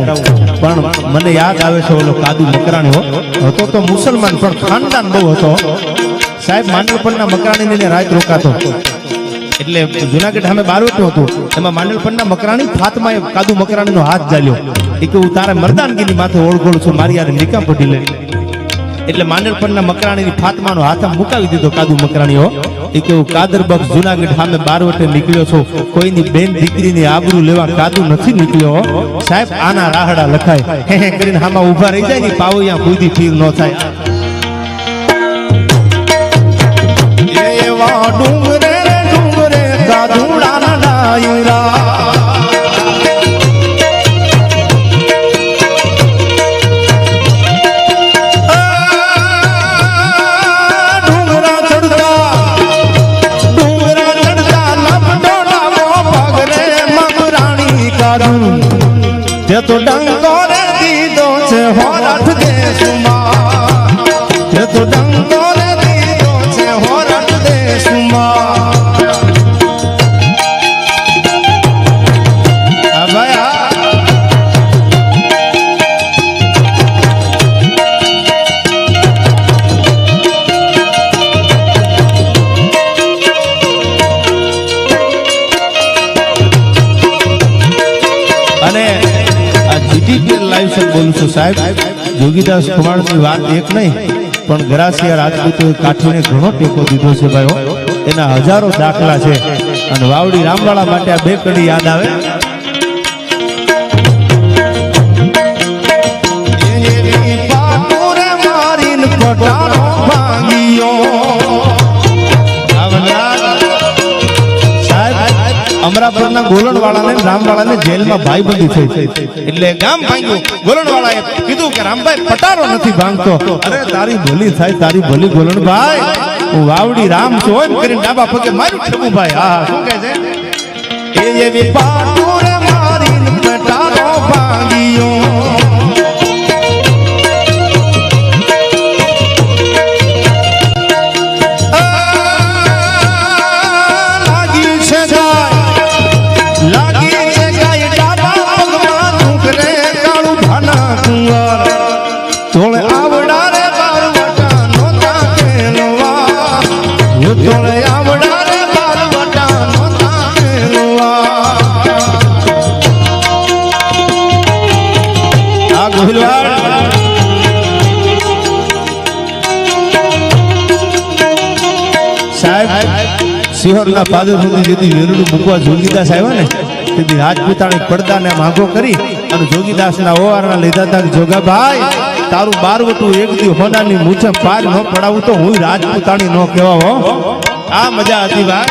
કરાવું પણ મને યાદ આવે છે ઓલો કાદુ મકરાણી હતો તો મુસલમાન, પણ ખાનદાન બહુ હતો. સાહેબ માંડલપણના મકરાણીને રાત રોકાતો એટલે જુનાગઢ સામે બારવટું હતું. એમાં માંડલપણના મકરાણી ફાતમાએ કાદુ મકરાણીનો હાથ ચાલ્યો એ કે હું તારા મરદાનગીની માથે ઓળગોળ છું, મારી યાર નિકામ પટી લે. એટલે માંડલપણના મકરાણીની ફાતમાનો હાથ મુકાવી દીધો કાદુ મકરાણીઓ. એ કેવું કાદર બક્ષ જુનાગઢ સામે બારવટે નીકળ્યો છો. કોઈની બેન દીકરીની આબરૂ લેવા કાદુ નથી નીકળ્યો. સાહેબ, આના રાહડા લખાય. હે હે, કરીને હામાં ઊભા રહી જાય ને, પાવૈયા બુદ્ધિ ફીર ન થાય. ડંગો રે દીધો છે હોરઠ દેશમાં જીટીપી બોલું છું સાહેબ? જોગીદાસ કુમારની વાત એક નહીં, પણ ગરાસિયા રાજપૂતોએ કાઠીને ઘણો ટેકો દીધો છે ભાઈઓ. એના હજારો દાખલા છે. અને વાવડી રામવાળા માટે આ બે કડી યાદ આવે. અમરાપુરના ગોલણવાળાને ને રામવાળાને જેલમાં ભાઈબંધી થઈ એટલે ગામ ભાંગ્યું. ગોલણવાળાએ કીધું રામભાઈ, પટારો નથી ભાંગતો. અરે, તારી ભલી થાય, તારી ભલી ગોલણભાઈ. હું વાવડી રામ છું. એમ કરીને ડાબા પગે મારું ભાઈ હા છે? એ એવી પાદર સુધી જેથી વેરડું મૂકવા જોગીદાસ આવ્યા ને, તેથી રાજપૂતાણી પડદાને માગો કરી અને જોગીદાસના ઓવારના લીધા હતા જોગાભાઈ તારું બારવટું એક દી હોનાની મૂછે પાર ન પડાવું તો હું રાજપૂતાણી ન કહેવા આ મજા હતી વાત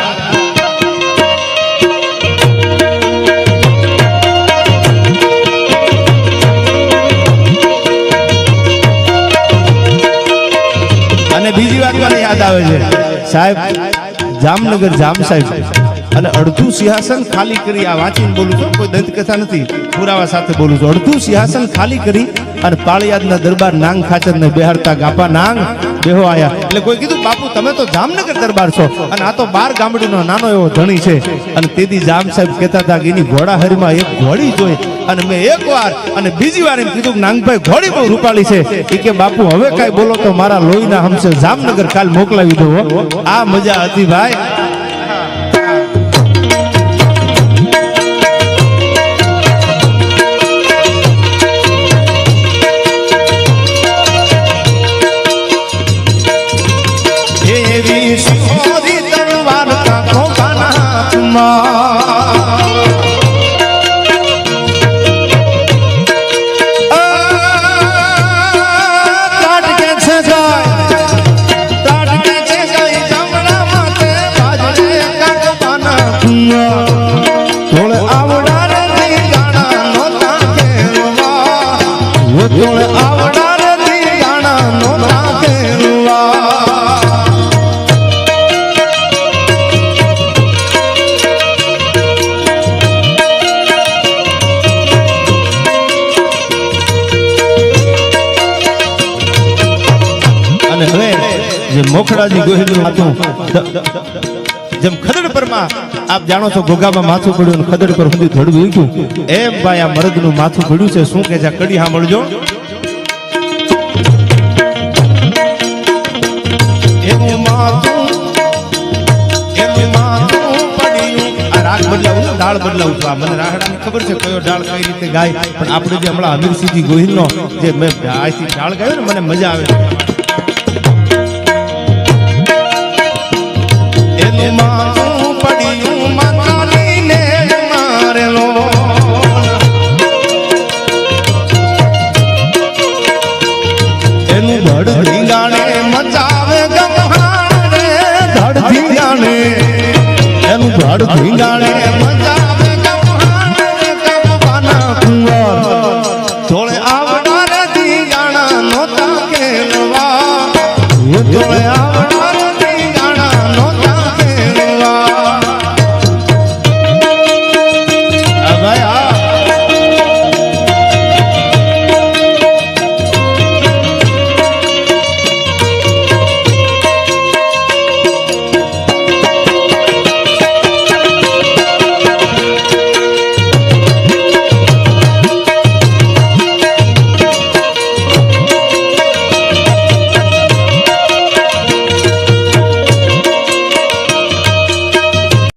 અને બીજી વાત મને યાદ આવે છે. સાહેબ, જામનગર જામ સાહેબ. અને અડધું સિંહાસન ખાલી કરી આ વાંચીને બોલું છું. કોઈ દંતકથા નથી. પુરાવા સાથે બોલું છું. અડધું સિંહાસન ખાલી કરી અને પાળિયાદના દરબાર નાંગ ખાચર ને બેહાડતા ગાપા નાંગ. બેહો આયા. એટલે કોઈ કીધું, બાપુ, તમે તો જામનગર દરબાર છો. અને આ તો બાર ગામડીનો નાનો એવો ધણી છે. અને તેથી જામ સાહેબ કહેતા હતા કે એની ઘોડાહરીમાં એક ઘોડી જોઈ. અને મેં એક વાર અને બીજી વાર એમ કીધું નાંગભાઈ ઘોડી બહુ રૂપાળી છે. એ કે, બાપુ, હવે કાંઈ બોલો તો મારા લોહીના હમસે જામનગર કાલ મોકલાવી દો. આ મજા હતી ભાઈ. અને હવે જે મોખડાજી ગોહિલનું હતું જેમ ખદડ પરમાં આપ જાણો છો ગોગામાં માથું પડ્યું ખદડ પર સુધી ધડવું ઈક્યું એમ ભાઈ આ મરદનું માથું પડ્યું છે શું કે છે કડી સાંભળજો એનું માથું રાગ બદલાવું છું, મને ખબર છે કયો ડાળ કઈ રીતે ગાય. પણ આપણે જે હમણાં અમીરસિંહજી ગોહિલનો જે મેં આજથી ડાળ ગાયો ને મને મજા આવે. ધડ ધીંગાણે મચાવે ગમહાણે ગમવાના કુંવર થોડે આવનાર ધીંગાણા નોતા કેલવા થોડે આવ